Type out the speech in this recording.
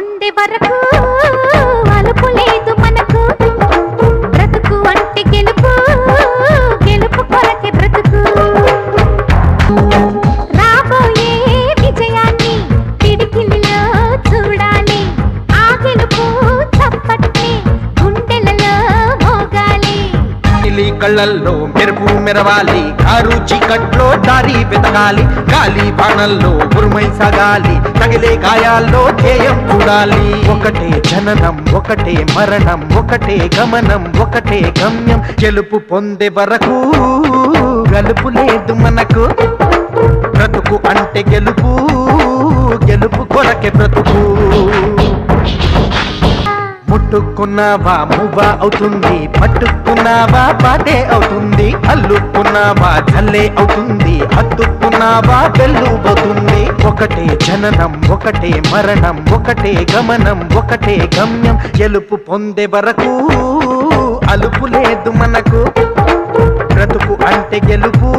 పొందే వరకు అలుపు లేదు మనకు. బ్రతుకు అంటే గెలుపు గెలుపు కొరకే బ్రతుకు. రాబోయే విజయాన్ని పిడికిలిలో చూడాలి. ఆ గెలుపు చప్పట్లే గుండెలలో మోగాలి. కళ్ళల్లో మెరుపు మెరవాలి కారు చీకట్లో దారి వెతకాలి గాలి బాణల్లో ఉరుమై సాగాలి. తగిలే గాయాల్లో ధ్యేయం చూడాలి ఒకటే జననం ఒకటే మరణం ఒకటే గమనం ఒకటే గమ్యం. గెలుపు పొందే వరకు గలుపు లేదు మనకు. బ్రతుకు అంటే గెలుపు గెలుపు కొరకే బ్రతుకు. ముట్టుకున్నావా మువ్వా అవుతుంది. పట్టుకున్నావా? పాటే అవుతుంది. అల్లుకున్నావా? జల్లే అవుతుంది. హత్తుకున్నావా? వెల్లుబోతుంది ఒకటే జననం ఒకటే మరణం ఒకటే గమనం ఒకటే గమ్యం. ఎలుపు పొందే వరకు అలుపు లేదు మనకు. బ్రతుకు అంటే గెలుపు.